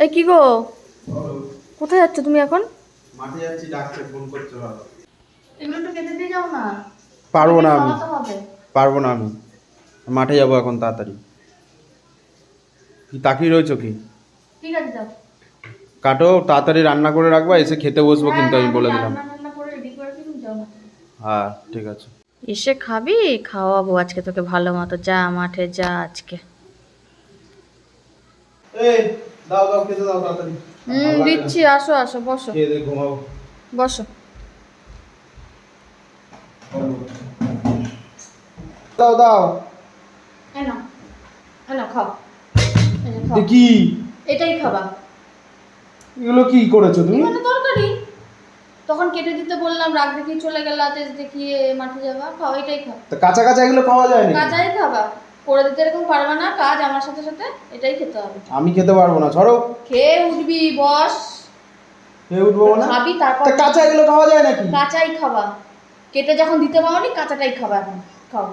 এই কি গো? কোথায় যাচ্ছ তুমি এখন? মাঠে যাচ্ছি ডাকছে ফোন করছে বাবা এগুলো একটু কেটে দিয়ে যাও না। পারব না আমি। পারব না আমি। মাঠে যাব এখন তাড়াতাড়ি। কি তাকিয়ে রয়েছো কি? ঠিক আছে যাও। কাটো তাড়াতাড়ি রান্না করে রাখবা এসে খেতে বসবো কিন্তু আমি হ্যাঁ, বলে দিলাম। রান্না টান্না করে রেডি করে দিন যাও না হ্যাঁ ঠিক আছে। এসে খাবি? খাওয়াবো আজকে তোকে ভালো মতো। যা মাঠে যা আজকে। এই দাও দাও খেতে দাও তাড়াতাড়ি। হুম দিচ্ছি আসো আসো বসো। খেয়ে দিয়ে ঘুমাবো বসো। দাও দাও। খাও। এই খাও। কি? এটাই খাবা। এগুলো কি করেছ তুমি? মানে তরকারি। তখন কেটে দিতে বললাম রাগ দেখিয়ে চলে গেল দেখিয়ে মাঠে যাবা খাও এটাই খাও। তা কাঁচা কাঁচা এগুলো খাওয়া যায় না কাঁচাই খাবা। করে দিতে এরকম পারবে না কাজ আমার সাথে সাথে এটাই খেতে হবে। আমি খেতে পারব না ছড়ো। খেয়ে উঠবি বস। খেয়ে উঠবো না খাবি তারপর কাঁচা এগুলো খাওয়া যায় নাকি? কাঁচাই খাবা। কেটে যখন দিতে পারো নি কাঁচাটাই খাবা এখন। খাও।